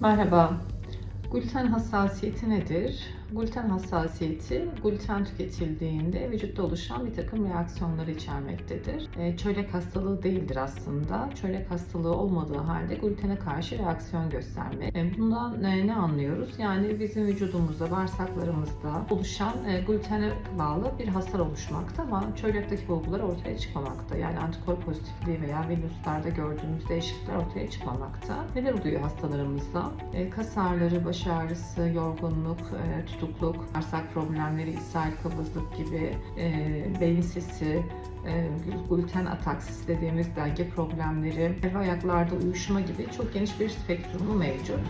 Merhaba. Gluten hassasiyeti nedir? Gluten hassasiyeti, gluten tüketildiğinde vücutta oluşan bir takım reaksiyonları içermektedir. E, çölyak hastalığı değildir aslında. Çölyak hastalığı olmadığı halde glutene karşı reaksiyon göstermek. E, bundan e, ne anlıyoruz? Yani bizim vücudumuzda, bağırsaklarımızda oluşan e, glutene bağlı bir hasar oluşmakta ama çölyaktaki bulgular ortaya çıkmamakta. Yani antikor pozitifliği veya venüslerde gördüğümüz değişiklikler ortaya çıkmamakta. Neler oluyor hastalarımızda? Kas ağrıları, baş ağrısı, yorgunluk, tutukluk, bağırsak problemleri, ishal, kabızlık gibi e, beyin sisi, e, gluten ataksisi dediğimiz denge problemleri, ve ayaklarda uyuşma gibi çok geniş bir spektrumu mevcut.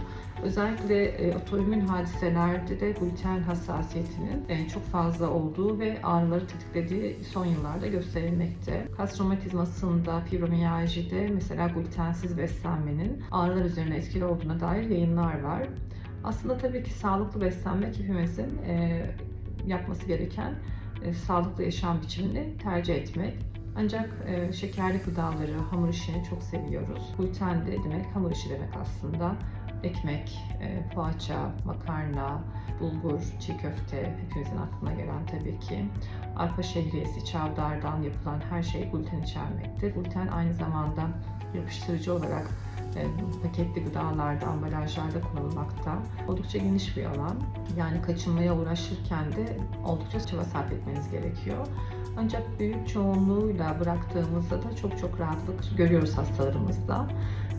Özellikle e, otoimmün hadiselerde de gluten hassasiyetinin e, çok fazla olduğu ve ağrıları tetiklediği son yıllarda gösterilmekte. Kas romatizmasında, fibromiyajide mesela glutensiz beslenmenin ağrılar üzerine etkili olduğuna dair yayınlar var. Aslında tabii ki sağlıklı beslenmek hepimizin e, yapması gereken e, sağlıklı yaşam biçimini tercih etmek. Ancak e, şekerli gıdaları, hamur işini çok seviyoruz. Gluten de demek hamur işi demek aslında. Ekmek, e, poğaça, makarna, bulgur, çiğ köfte hepimizin aklına gelen tabii ki. Arpa şehriyesi, çavdardan yapılan her şey gluten içermekte. Gluten aynı zamanda yapıştırıcı olarak e, paketli gıdalarda, ambalajlarda kullanılmakta. Oldukça geniş bir alan. Yani kaçınmaya uğraşırken de oldukça çaba sarf etmeniz gerekiyor. Ancak büyük çoğunluğuyla bıraktığımızda da çok çok rahatlık görüyoruz hastalarımızda.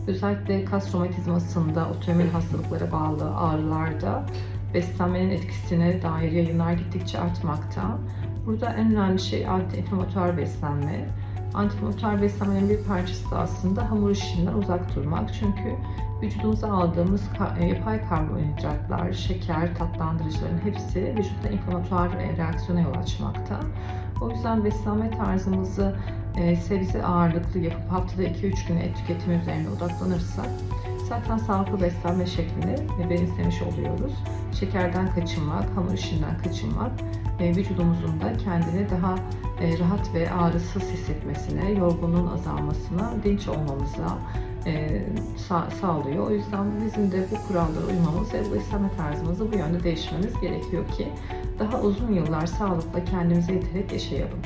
Özellikle kas romatizmasında, otoimmün hastalıklara bağlı ağrılarda beslenmenin etkisine dair yayınlar gittikçe artmakta. Burada en önemli şey anti-inflamatuar beslenme. Antiinflamatuar beslenmenin bir parçası da aslında hamur işinden uzak durmak. Çünkü vücudumuza aldığımız e, yapay karbonhidratlar, şeker, tatlandırıcıların hepsi vücutta inflamatuar reaksiyona yol açmakta. O yüzden beslenme tarzımızı e, sebze ağırlıklı yapıp haftada 2-3 gün et tüketimi üzerine odaklanırsak zaten sağlıklı beslenme şeklini e, benimsemiş oluyoruz. Şekerden kaçınmak, hamur işinden kaçınmak e, vücudumuzun da kendini daha e, rahat ve ağrısız hissetmesine, yorgunluğun azalmasına, dinç olmamıza sa- sağlıyor. O yüzden bizim de bu kurallara uymamız ve bu beslenme tarzımızı bu yönde değişmemiz gerekiyor ki daha uzun yıllar sağlıkla kendimize yeterek yaşayalım.